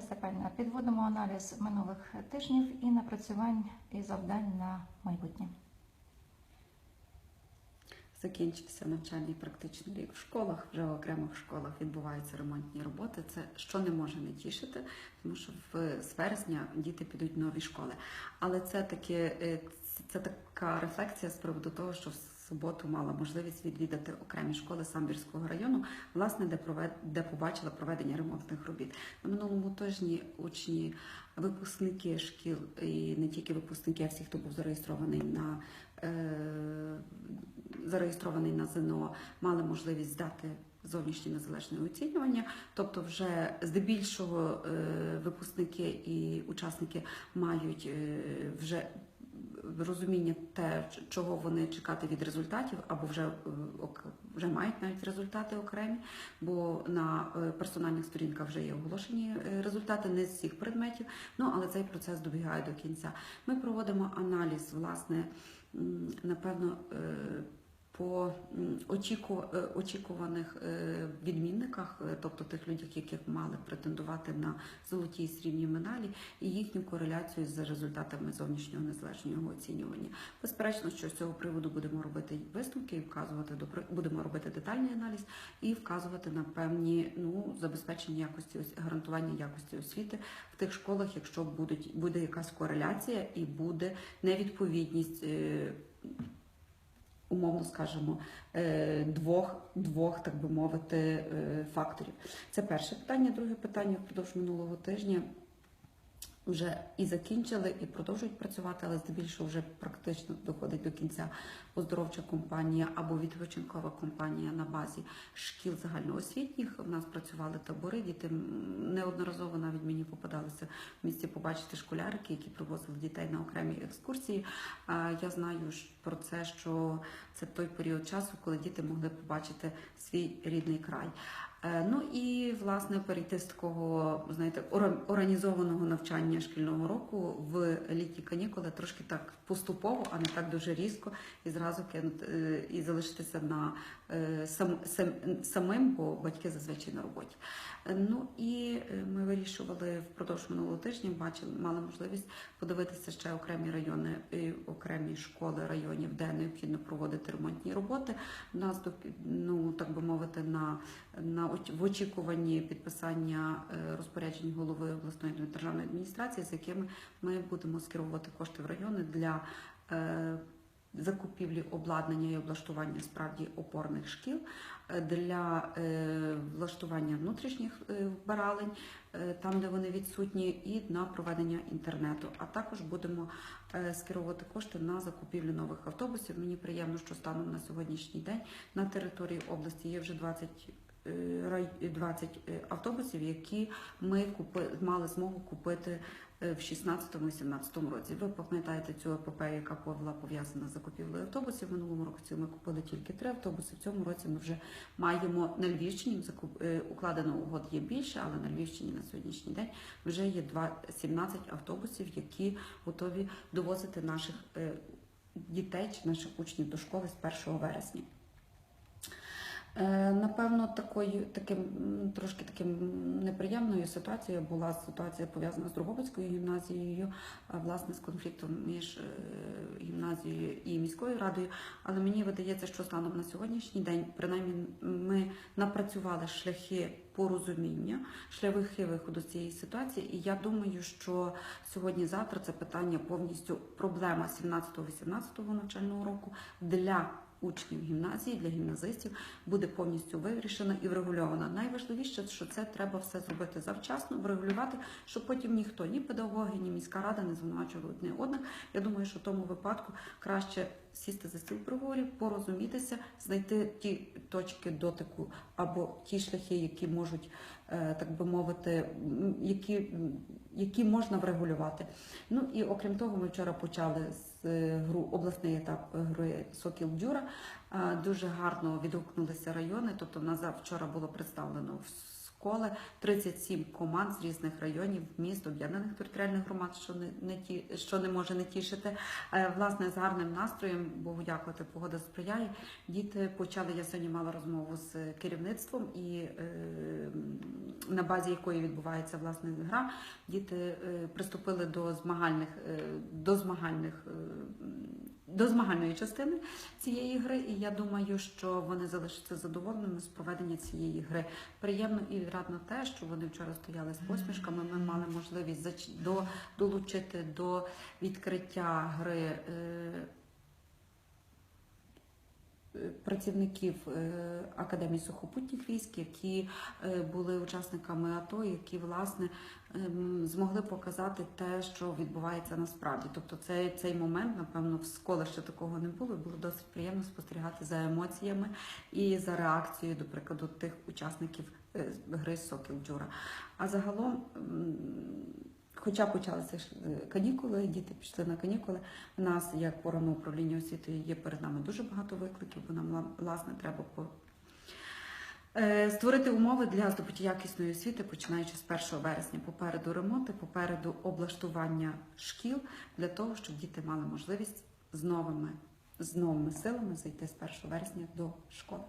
Тамара підводимо аналіз минулих тижнів і напрацювань і завдань на майбутнє. Закінчився навчальний практичний рік в школах. Вже в окремих школах відбуваються ремонтні роботи. Це що не може не тішити, тому що в з вересня діти підуть в нові школи. Але це таки е, це така рефлексія з приводу того, що суботу мала можливість відвідати окремі школи Самбірського району, власне, де провед де побачила проведення ремонтних робіт. На минулому тижні учні, випускники шкіл і не тільки випускники, а всі, хто був зареєстрований на е, зареєстрований на ЗНО, мали можливість здати зовнішнє незалежне оцінювання. Тобто, вже здебільшого е, випускники і учасники мають е, вже розуміння те, чого вони чекати від результатів, або вже, е, вже мають навіть результати окремі, бо на е, персональних сторінках вже є оголошені е, результати не з всіх предметів. Ну але цей процес добігає до кінця. Ми проводимо аналіз, власне, напевно. По е, очікуваних е, відмінниках, е, тобто тих людях, яких мали претендувати на золоті і срібні медалі, і їхню кореляцію з результатами зовнішнього незалежного оцінювання. Безперечно, що з цього приводу будемо робити висновки і вказувати будемо робити детальний аналіз і вказувати на певні ну забезпечення якості гарантування якості освіти в тих школах, якщо будуть буде якась кореляція і буде невідповідність. Умовно скажемо, е, двох, двох, так би мовити, е, факторів. Це перше питання. Друге питання впродовж минулого тижня вже і закінчили, і продовжують працювати, але здебільшого вже практично доходить до кінця оздоровча компанія або відпочинкова компанія на базі шкіл загальноосвітніх. В нас працювали табори. Діти неодноразово навіть мені попадалися в місті побачити школярики, які привозили дітей на окремі екскурсії. Я знаю про це, що це той період часу, коли діти могли побачити свій рідний край. Е, Ну і власне перейти з такого, знаєте, організованого навчання шкільного року в літні канікули трошки так поступово, а не так дуже різко, і зразу кинути е, і залишитися на е, сам, сам, самим, бо батьки зазвичай на роботі. Ну і ми вирішували впродовж минулого тижня, бачили, мали можливість подивитися ще окремі райони, і окремі школи районів, де необхідно проводити ремонтні роботи. Нас ну так би мовити, на, на в очікуванні підписання е, розпоряджень голови обласної державної адміністрації, з якими ми будемо скеровувати кошти в райони для. е, Закупівлі обладнання і облаштування справді опорних шкіл е, для влаштування внутрішніх вбиралень, е, там де вони відсутні, і на проведення інтернету. А також будемо скеровувати кошти на закупівлю нових автобусів. Мені приємно, що станом на сьогоднішній день на території області є вже 20 е, рай- 20 е, автобусів, які ми купи, мали змогу купити е, в 16-17 році. Ви пам'ятаєте цю епопею, яка була пов'язана з закупівлею автобусів. Минулому році ми купили тільки три автобуси. В цьому році ми вже маємо на Львівщині е, укладено угод є більше, але на Львівщині на сьогоднішній день вже є два 17 автобусів, які готові довозити наших е, дітей чи наших учнів до школи з 1 вересня. Напевно, такою таким трошки таким неприємною ситуацією була ситуація пов'язана з Другобицькою гімназією, власне з конфліктом між е, гімназією і міською радою. Але мені видається, що станом на сьогоднішній день, принаймні, ми напрацювали шляхи порозуміння, шляхи виходу з цієї ситуації. І я думаю, що сьогодні-завтра це питання повністю проблема 17-18 навчального року для учнів гімназії, для гімназистів буде повністю вирішена і врегульована. Найважливіше, що це треба все зробити завчасно, врегулювати, щоб потім ніхто, ні педагоги, ні міська рада не звинувачували одне одних. Я думаю, що в тому випадку краще сісти за стіл переговорів, порозумітися, знайти ті точки дотику або ті шляхи, які можуть, е, так би мовити, які, які можна врегулювати. Ну і окрім того, ми вчора почали з гру обласний етап гри Сокіл Дюра. Е, Дуже гарно відгукнулися райони. Тобто, в нас вчора було представлено в школи, 37 команд з різних районів, міст, об'єднаних територіальних громад, що не, не ті, що не може не тішити. Е, Власне, з гарним настроєм, Богу дякувати, погода сприяє. Діти почали. Я сьогодні мала розмову з керівництвом, і е, на базі якої відбувається власне гра. Діти е, приступили до змагальних е, до змагальних. е, До змагальної частини цієї гри, і я думаю, що вони залишаться задоволеними з проведення цієї гри. Приємно і радно те, що вони вчора стояли з посмішками. Ми мали можливість долучити до відкриття гри. Працівників е, Академії сухопутніх військ, які е, були учасниками АТО, які власне ем, змогли показати те, що відбувається насправді. Тобто, цей, цей момент, напевно, в школі ще такого не було. Було досить приємно спостерігати за емоціями і за реакцією, до прикладу, тих учасників е, гри Сокіл Джура. А загалом. Хоча почалися е, канікули, діти пішли на канікули. У нас, як органу управління освіти, є перед нами дуже багато викликів, бо нам власне треба по Е, Створити умови для здобуття якісної освіти, починаючи з 1 вересня. Попереду ремонти, попереду облаштування шкіл для того, щоб діти мали можливість з новими, з новими силами зайти з 1 вересня до школи.